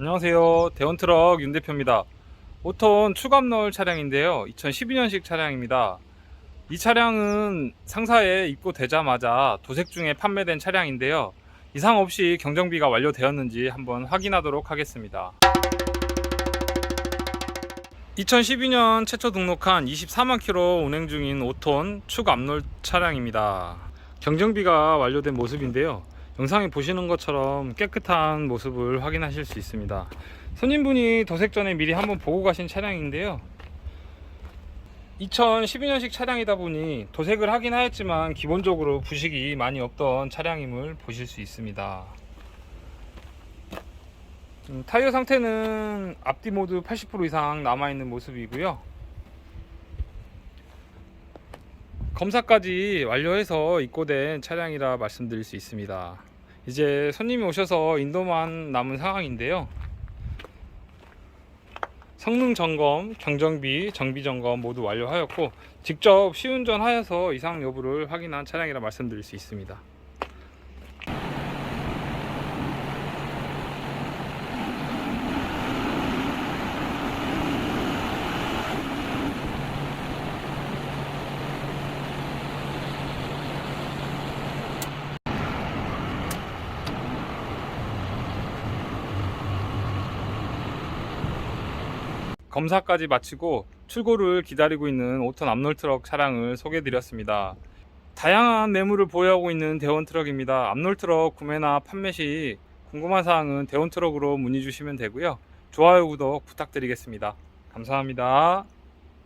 안녕하세요. 대원트럭 윤 대표입니다. 5톤 추감롤 차량인데요. 2012년식 차량입니다. 이 차량은 상사에 입고되자마자 도색 중에 판매된 차량인데요. 이상 없이 경정비가 완료되었는지 한번 확인하도록 하겠습니다. 2012년 최초 등록한 24만 킬로 운행 중인 5톤 축압롤 차량입니다. 경정비가 완료된 모습인데요. 영상에 보시는 것처럼 깨끗한 모습을 확인하실 수 있습니다. 손님분이 도색 전에 미리 한번 보고 가신 차량인데요. 2012년식 차량이다 보니 도색을 하긴 하였지만 기본적으로 부식이 많이 없던 차량임을 보실 수 있습니다. 음, 타이어 상태는 앞뒤 모두 80% 이상 남아있는 모습이고요. 검사까지 완료해서 입고된 차량이라 말씀드릴 수 있습니다. 이제 손님이 오셔서 인도만 남은 상황인데요. 성능 점검, 경정비, 정비 점검 모두 완료하였고 직접 시운전 하여서 이상 여부를 확인한 차량이라 말씀드릴 수 있습니다. 검사까지 마치고 출고를 기다리고 있는 5톤 앞롤 트럭 차량을 소개해 드렸습니다. 다양한 매물을 보유하고 있는 대원 트럭입니다. 앞롤 트럭 구매나 판매 시 궁금한 사항은 대원 트럭으로 문의 주시면 되고요. 좋아요, 구독 부탁드리겠습니다. 감사합니다.